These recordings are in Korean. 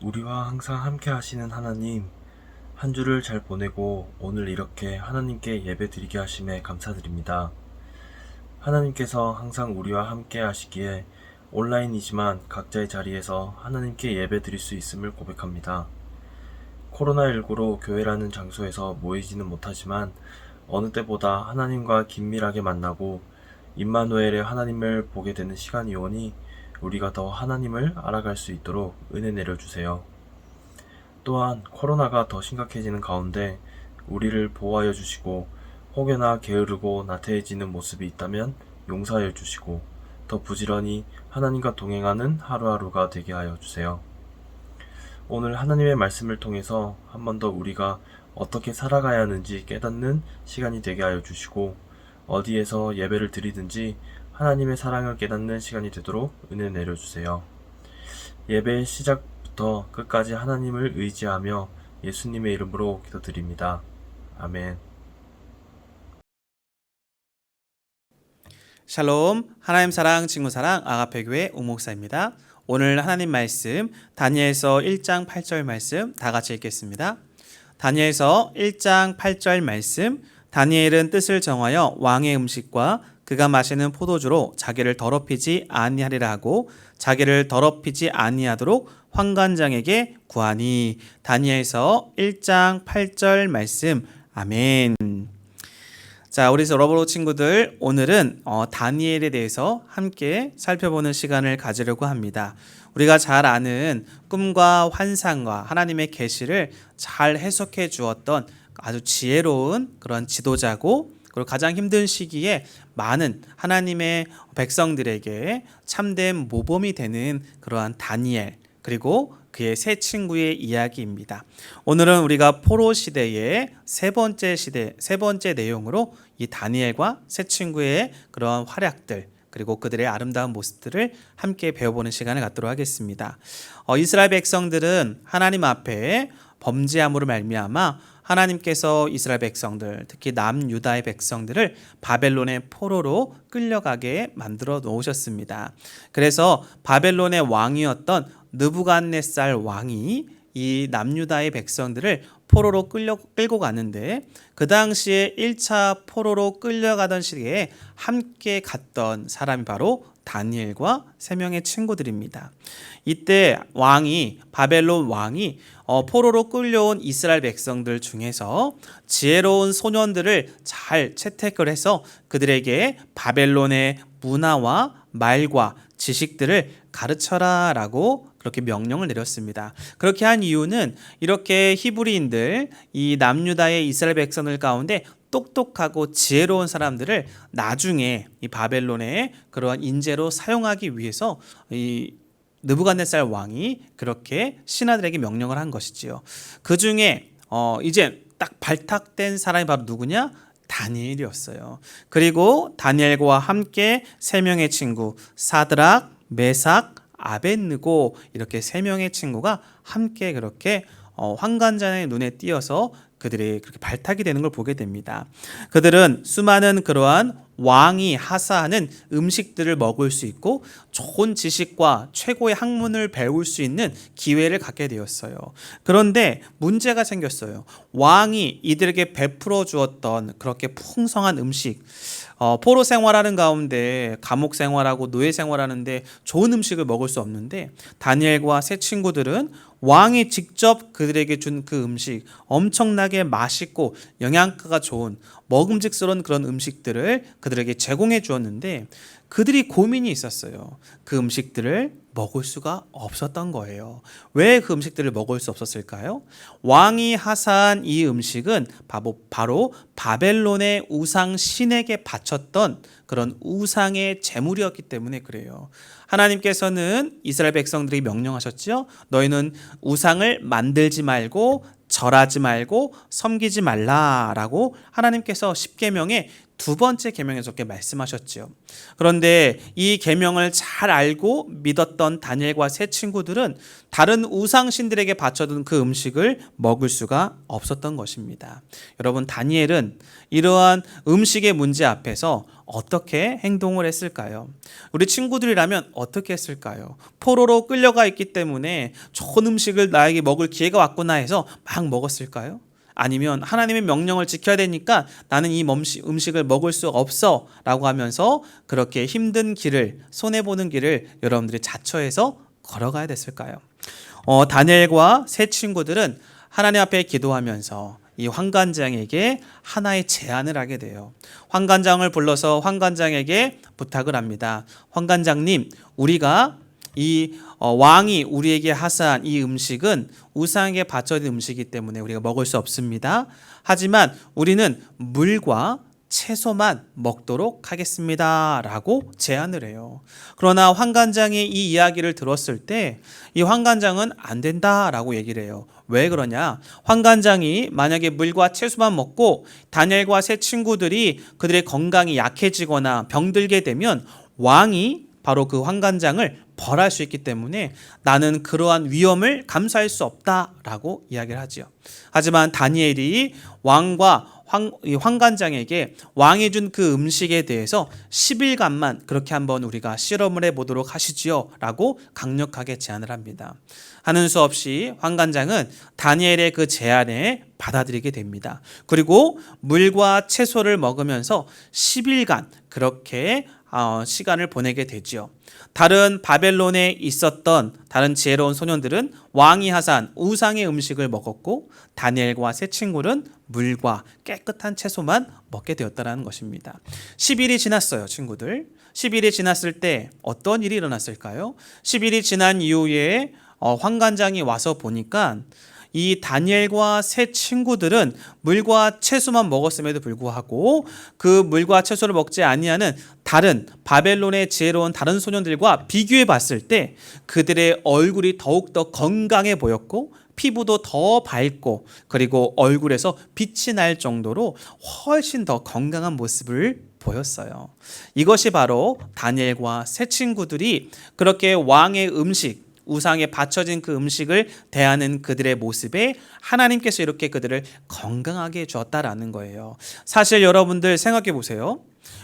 우리와 항상 함께 하시는 하나님, 한 주를 잘 보내고 오늘 이렇게 하나님께 예배 드리게 하심에 감사드립니다. 하나님께서 항상 우리와 함께 하시기에 온라인이지만 각자의 자리에서 하나님께 예배 드릴 수 있음을 고백합니다. 코로나19로 교회라는 장소에서 모이지는 못하지만 어느 때보다 하나님과 긴밀하게 만나고 임마누엘의 하나님을 보게 되는 시간이 오니 우리가 더 하나님을 알아갈 수 있도록 은혜 내려주세요. 또한 코로나가 더 심각해지는 가운데 우리를 보호하여 주시고 혹여나 게으르고 나태해지는 모습이 있다면 용서하여 주시고 더 부지런히 하나님과 동행하는 하루하루가 되게 하여 주세요. 오늘 하나님의 말씀을 통해서 한 번 더 우리가 어떻게 살아가야 하는지 깨닫는 시간이 되게 하여 주시고 어디에서 예배를 드리든지 하나님의 사랑을 깨닫는 시간이 되도록 은혜 내려주세요. 예배 시작부터 끝까지 하나님을 의지하며 예수님의 이름으로 기도드립니다. 아멘. 샬롬 하나님 사랑 친구 사랑 아가페 교회 우목사입니다. 오늘 하나님 말씀 다니엘서 1장 8절 말씀 다 같이 읽겠습니다. 다니엘서 1장 8절 말씀 다니엘은 뜻을 정하여 왕의 음식과 그가 마시는 포도주로 자기를 더럽히지 아니하리라 하고 자기를 더럽히지 아니하도록 환관장에게 구하니 다니엘서 1장 8절 말씀 아멘. 자, 우리 러브로 친구들 오늘은 어, 다니엘에 대해서 함께 살펴보는 시간을 가지려고 합니다. 우리가 잘 아는 꿈과 환상과 하나님의 계시를 잘 해석해 주었던 아주 지혜로운 그런 지도자고 그리고 가장 힘든 시기에 많은 하나님의 백성들에게 참된 모범이 되는 그러한 다니엘 그리고 그의 세 친구의 이야기입니다. 오늘은 우리가 포로 시대의 세 번째 시대 세 번째 내용으로 이 다니엘과 세 친구의 그러한 활약들 그리고 그들의 아름다운 모습들을 함께 배워보는 시간을 갖도록 하겠습니다. 어, 이스라엘 백성들은 하나님 앞에 범죄함으로 말미암아 하나님께서 이스라엘 백성들, 특히 남유다의 백성들을 바벨론의 포로로 끌려가게 만들어 놓으셨습니다. 그래서 바벨론의 왕이었던 느부갓네살 왕이 이 남유다의 백성들을 포로로 끌려 끌고 가는데 그 당시에 1차 포로로 끌려가던 시기에 함께 갔던 사람이 바로 다니엘과 세 명의 친구들입니다. 이때 왕이 바벨론 왕이 어, 포로로 끌려온 이스라엘 백성들 중에서 지혜로운 소년들을 잘 채택을 해서 그들에게 바벨론의 문화와 말과 지식들을 가르쳐라 라고 그렇게 명령을 내렸습니다. 그렇게 한 이유는 이렇게 히브리인들 이 남유다의 이스라엘 백성들 가운데 똑똑하고 지혜로운 사람들을 나중에 이 바벨론의 그러한 인재로 사용하기 위해서 이 느부갓네살 왕이 그렇게 신하들에게 명령을 한 것이지요. 그 중에 어 이제 딱 발탁된 사람이 바로 누구냐? 다니엘이었어요. 그리고 다니엘과 함께 세 명의 친구 사드락, 메삭, 아벤느고 이렇게 세 명의 친구가 함께 그렇게 어, 환관장의 눈에 띄어서 그들이 그렇게 발탁이 되는 걸 보게 됩니다. 그들은 수많은 그러한 왕이 하사하는 음식들을 먹을 수 있고 좋은 지식과 최고의 학문을 배울 수 있는 기회를 갖게 되었어요. 그런데 문제가 생겼어요. 왕이 이들에게 베풀어 주었던 그렇게 풍성한 음식, 어, 포로 생활하는 가운데 감옥 생활하고 노예 생활하는데 좋은 음식을 먹을 수 없는데 다니엘과 세 친구들은 왕이 직접 그들에게 준 그 음식 엄청나게 맛있고 영양가가 좋은 먹음직스러운 그런 음식들을 그들에게 제공해 주었는데 그들이 고민이 있었어요. 그 음식들을 먹을 수가 없었던 거예요. 왜 그 음식들을 먹을 수 없었을까요? 왕이 하사한 이 음식은 바로, 바로 바벨론의 우상 신에게 바쳤던 그런 우상의 제물이었기 때문에 그래요. 하나님께서는 이스라엘 백성들이 명령하셨죠. 너희는 우상을 만들지 말고 절하지 말고 섬기지 말라라고 하나님께서 십계명에 두 번째 계명에서 이렇게 말씀하셨지요. 그런데 이 계명을 잘 알고 믿었던 다니엘과 세 친구들은 다른 우상 신들에게 바쳐둔 그 음식을 먹을 수가 없었던 것입니다. 여러분 다니엘은 이러한 음식의 문제 앞에서 어떻게 행동을 했을까요? 우리 친구들이라면 어떻게 했을까요? 포로로 끌려가 있기 때문에 좋은 음식을 나에게 먹을 기회가 왔구나 해서 막 먹었을까요? 아니면 하나님의 명령을 지켜야 되니까 나는 이 음식을 먹을 수 없어 라고 하면서 그렇게 힘든 길을 손해보는 길을 여러분들이 자처해서 걸어가야 됐을까요? 어, 다니엘과 세 친구들은 하나님 앞에 기도하면서 이 환관장에게 하나의 제안을 하게 돼요. 환관장을 불러서 환관장에게 부탁을 합니다. 환관장님, 우리가 이 어, 왕이 우리에게 하사한 이 음식은 우상에게 바쳐진 음식이기 때문에 우리가 먹을 수 없습니다. 하지만 우리는 물과 채소만 먹도록 하겠습니다. 라고 제안을 해요. 그러나 환관장이 이 이야기를 들었을 때이 환관장은 안 된다 라고 얘기를 해요. 왜 그러냐? 환관장이 만약에 물과 채소만 먹고 다니엘과 세 친구들이 그들의 건강이 약해지거나 병들게 되면 왕이 바로 그 환관장을 벌할 수 있기 때문에 나는 그러한 위험을 감수할 수 없다라고 이야기를 하지요. 하지만 다니엘이 왕과 황관장에게 왕이 준 그 음식에 대해서 10일간만 그렇게 한번 우리가 실험을 해보도록 하시지요. 라고 강력하게 제안을 합니다. 하는 수 없이 황관장은 다니엘의 그 제안에 받아들이게 됩니다. 그리고 물과 채소를 먹으면서 10일간 그렇게 어, 시간을 보내게 되지요. 다른 바벨론에 있었던 다른 지혜로운 소년들은 왕이 하산 우상의 음식을 먹었고 다니엘과 세 친구는 물과 깨끗한 채소만 먹게 되었다라는 것입니다. 10일이 지났어요, 친구들. 10일이 지났을 때 어떤 일이 일어났을까요? 10일이 지난 이후에 어, 황관장이 와서 보니까 이 다니엘과 세 친구들은 물과 채소만 먹었음에도 불구하고 그 물과 채소를 먹지 아니하는 다른 바벨론의 지혜로운 다른 소년들과 비교해 봤을 때 그들의 얼굴이 더욱더 건강해 보였고 피부도 더 밝고 그리고 얼굴에서 빛이 날 정도로 훨씬 더 건강한 모습을 보였어요. 이것이 바로 다니엘과 세 친구들이 그렇게 왕의 음식 우상에 바쳐진 그 음식을 대하는 그들의 모습에 하나님께서 이렇게 그들을 건강하게 해 주었다라는 거예요. 사실 여러분들 생각해 보세요.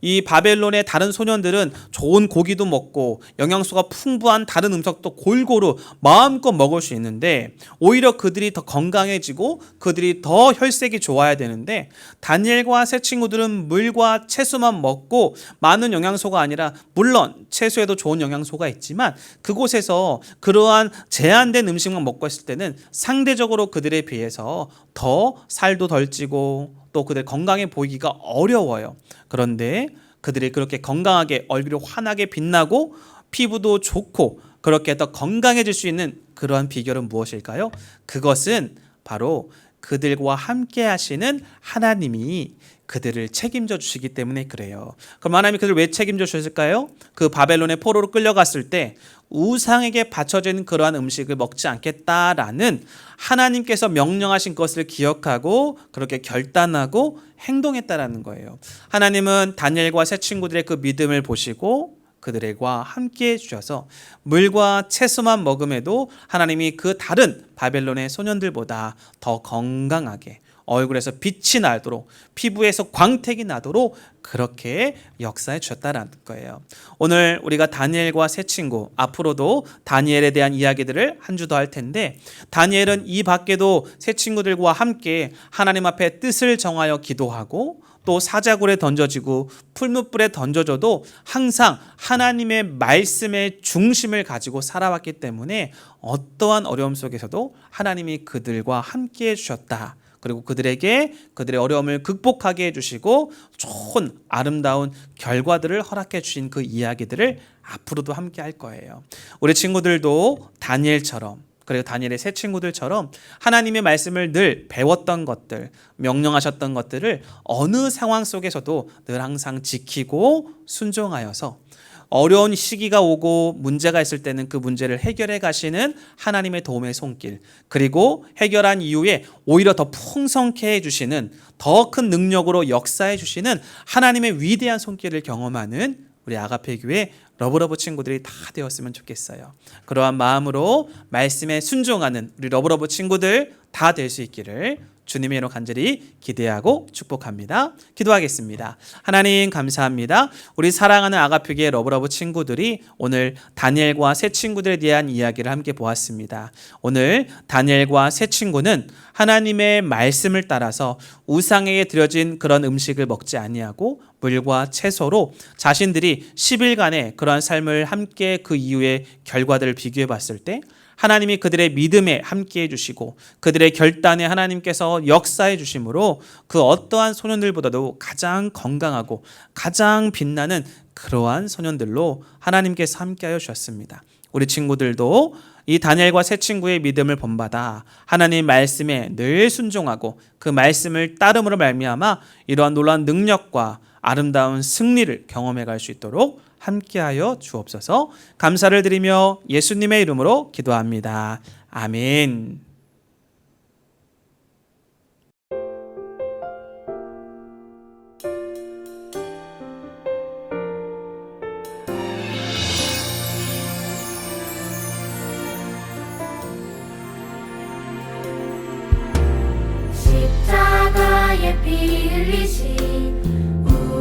이 바벨론의 다른 소년들은 좋은 고기도 먹고 영양소가 풍부한 다른 음식도 골고루 마음껏 먹을 수 있는데 오히려 그들이 더 건강해지고 그들이 더 혈색이 좋아야 되는데 다니엘과 새 친구들은 물과 채소만 먹고 많은 영양소가 아니라 물론 채소에도 좋은 영양소가 있지만 그곳에서 그러한 제한된 음식만 먹고 있을 때는 상대적으로 그들에 비해서 더 살도 덜 찌고 또 그들 건강해 보이기가 어려워요. 그런데 그들이 그렇게 건강하게 얼굴이 환하게 빛나고 피부도 좋고 그렇게 더 건강해질 수 있는 그러한 비결은 무엇일까요? 그것은 바로 그들과 함께 하시는 하나님이 그들을 책임져 주시기 때문에 그래요. 그럼 하나님이 그들을 왜 책임져 주셨을까요? 그 바벨론의 포로로 끌려갔을 때 우상에게 바쳐진 그러한 음식을 먹지 않겠다라는 하나님께서 명령하신 것을 기억하고 그렇게 결단하고 행동했다라는 거예요. 하나님은 다니엘과 새 친구들의 그 믿음을 보시고 그들과 함께 해 주셔서 물과 채소만 먹음에도 하나님이 그 다른 바벨론의 소년들보다 더 건강하게 얼굴에서 빛이 나도록 피부에서 광택이 나도록 그렇게 역사해 주셨다라는 거예요. 오늘 우리가 다니엘과 새 친구 앞으로도 다니엘에 대한 이야기들을 한 주 더 할 텐데 다니엘은 이 밖에도 새 친구들과 함께 하나님 앞에 뜻을 정하여 기도하고 또 사자굴에 던져지고 풀무불에 던져져도 항상 하나님의 말씀의 중심을 가지고 살아왔기 때문에 어떠한 어려움 속에서도 하나님이 그들과 함께 해 주셨다. 그리고 그들에게 그들의 어려움을 극복하게 해주시고 좋은 아름다운 결과들을 허락해 주신 그 이야기들을 앞으로도 함께 할 거예요. 우리 친구들도 다니엘처럼 그리고 다니엘의 새 친구들처럼 하나님의 말씀을 늘 배웠던 것들, 명령하셨던 것들을 어느 상황 속에서도 늘 항상 지키고 순종하여서 어려운 시기가 오고 문제가 있을 때는 그 문제를 해결해 가시는 하나님의 도움의 손길 그리고 해결한 이후에 오히려 더 풍성케 해 주시는 더 큰 능력으로 역사해 주시는 하나님의 위대한 손길을 경험하는 우리 아가페 교회 러브러브 친구들이 다 되었으면 좋겠어요. 그러한 마음으로 말씀에 순종하는 우리 러브러브 친구들 다 될 수 있기를 주님의 이로 간절히 기대하고 축복합니다. 기도하겠습니다. 하나님 감사합니다. 우리 사랑하는 아가표기의 러브러브 친구들이 오늘 다니엘과 새 친구들에 대한 이야기를 함께 보았습니다. 오늘 다니엘과 새 친구는 하나님의 말씀을 따라서 우상에게 드려진 그런 음식을 먹지 아니하고 물과 채소로 자신들이 10일간의 그러한 삶을 함께 그 이후의 결과들을 비교해 봤을 때 하나님이 그들의 믿음에 함께 해 주시고 그들의 결단에 하나님께서 역사해 주심으로 그 어떠한 소년들보다도 가장 건강하고 가장 빛나는 그러한 소년들로 하나님께서 함께하여 주셨습니다. 우리 친구들도 이 다니엘과 세 친구의 믿음을 본받아 하나님 말씀에 늘 순종하고 그 말씀을 따름으로 말미암아 이러한 놀라운 능력과 아름다운 승리를 경험해 갈 수 있도록 함께하여 주옵소서. 감사를 드리며 예수님의 이름으로 기도합니다. 아멘.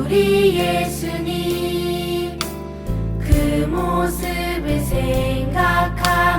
우리 예수님 그 모습을 생각하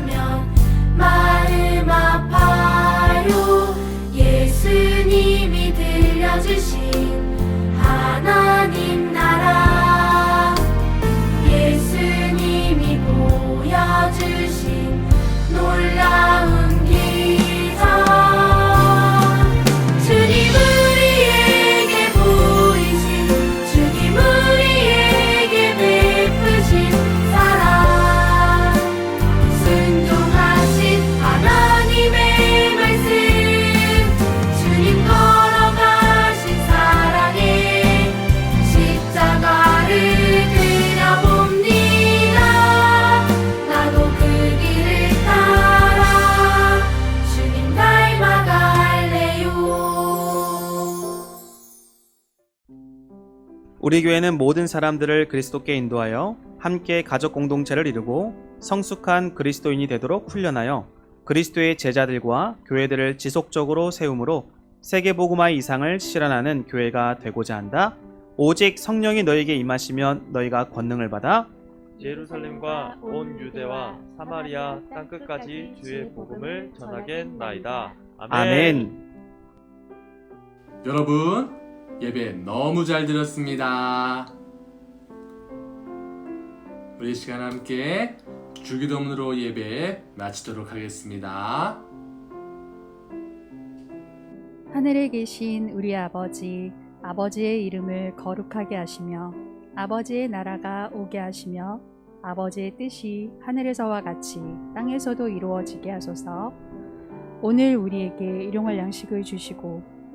우리 교회는 모든 사람들을 그리스도께 인도하여 함께 가족 공동체를 이루고 성숙한 그리스도인이 되도록 훈련하여 그리스도의 제자들과 교회들을 지속적으로 세움으로 세계 복음화의 이상을 실현하는 교회가 되고자 한다. 오직 성령이 너에게 임하시면 너희가 권능을 받아 예루살렘과 온 유대와 사마리아 땅 끝까지 주의 복음을 전하겠나이다. 아멘. 아멘. 여러분, 예배 너무 잘 들었습니다. 우리 시간 함께 주기도문으로 예배 마치도록 하겠습니다. 하늘에 계신 우리 아버지, 아버지의 이름을 거룩하게 하시며, 아버지의 나라가 오게 하시며, 아버지의 뜻이 하늘에서와 같이 땅에서도 이루어지게 하소서. 오늘 우리에게 일용할 양식을 주시고,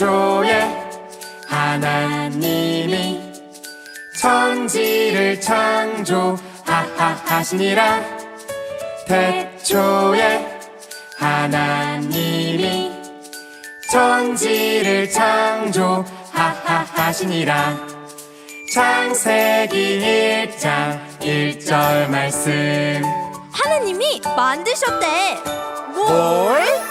태초에 하나님이 천지를 창조하시니라 태초에 하나님이 천지를 창조하시니라 창세기 1장 1절 말씀 하나님이 만드셨대. 뭘?